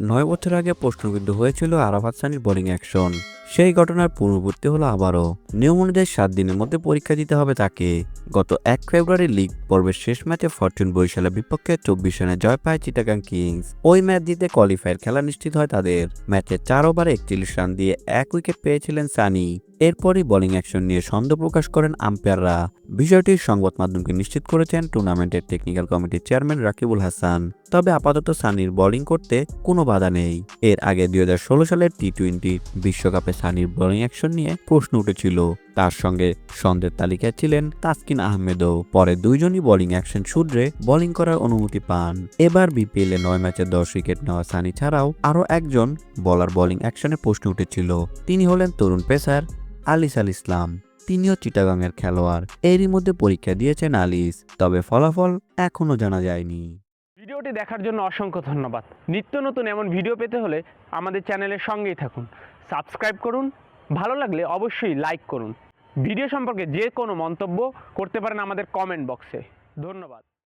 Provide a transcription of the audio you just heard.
নয় বছর আগে প্রশ্নবিদ্ধ হয়েছিল আরাফাত সানির বোলিং অ্যাকশন। সেই ঘটনার পূর্ববর্তী হলো আবারও। নিয়ম অনুযায়ী সাত দিনের মধ্যে পরীক্ষা দিতে হবে তাকে। গত এক ফেব্রুয়ারি লিগ পর্বের শেষ ম্যাচে ফরচুন বরিশালের বিপক্ষে চব্বিশ রানে জয় পায় চিটাগাং কিংস। ওই ম্যাচ জিতে কোয়ালিফায়ার খেলা নিশ্চিত হয় তাদের। ম্যাচে চার ওভারে একচল্লিশ রান দিয়ে এক উইকেট পেয়েছিলেন সানি। এরপরই বোলিং অ্যাকশন নিয়ে সন্দেহ প্রকাশ করেন আম্পায়াররা। বিষয়টি সংবাদ মাধ্যমকে নিশ্চিত করেছেন টুর্নামেন্টের টেকনিক্যাল কমিটির চেয়ারম্যান রাকিবুল হাসান। তবে আপাতত সানির বোলিং করতে কোনো বাধা নেই। এর আগে দুই হাজার ষোলো সালের টি টোয়েন্টি বিশ্বকাপে সানির বোলিং অ্যাকশন নিয়ে প্রশ্ন উঠেছিল। তার সঙ্গে সন্দেহের তালিকায় ছিলেন তাসকিন আহমেদও। পরে দুইজনই বোলিং অ্যাকশন সূত্রে বোলিং করার অনুমতি পান। এবার বিপিএল এ নয় ম্যাচে দশ উইকেট নেওয়া সানি ছাড়াও আরও একজন বলার বোলিং অ্যাকশনে প্রশ্ন উঠেছিল। তিনি হলেন তরুণ পেসার আলিস আল ইসলাম, তিনিও চিটাগাংয়ের খেলোয়াড়। এরই মধ্যে পরীক্ষা দিয়েছেন আলিস, তবে ফলাফল এখনও জানা যায়নি। ভিডিওটি দেখার জন্য অসংখ্য ধন্যবাদ। নিত্য নতুন এমন ভিডিও পেতে হলে আমাদের চ্যানেলের সঙ্গেই থাকুন। সাবস্ক্রাইব করুন, ভালো লাগলে অবশ্যই লাইক করুন। ভিডিও সম্পর্কে যে কোনো মন্তব্য করতে পারেন আমাদের কমেন্ট বক্সে। ধন্যবাদ।